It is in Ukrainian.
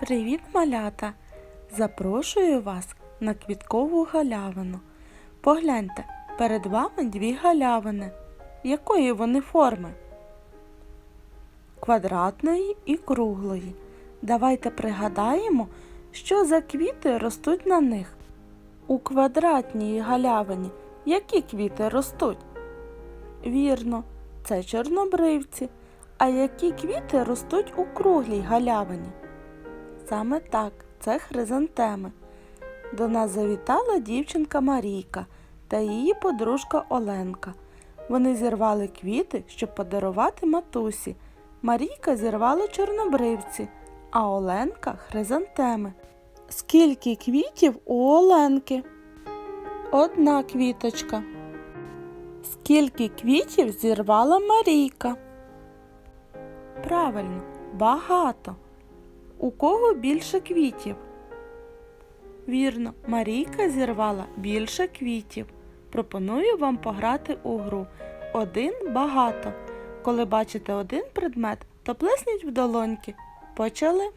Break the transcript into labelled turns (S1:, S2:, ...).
S1: Привіт, малята! Запрошую вас на квіткову галявину. Погляньте, перед вами дві галявини. Якої вони форми? Квадратної і круглої. Давайте пригадаємо, що за квіти ростуть на них. У квадратній галявині які квіти ростуть? Вірно, це чорнобривці. А які квіти ростуть у круглій галявині? Саме так, це хризантеми. До нас завітала дівчинка Марійка та її подружка Оленка. Вони зірвали квіти, щоб подарувати матусі. Марійка зірвала чорнобривці, а Оленка хризантеми. Скільки квітів у Оленки? Одна квіточка. Скільки квітів зірвала Марійка? Правильно, багато. У кого більше квітів? Вірно, Марійка зірвала більше квітів. Пропоную вам пограти у гру Один багато. Коли бачите один предмет, то плесніть в долоньки. Почали.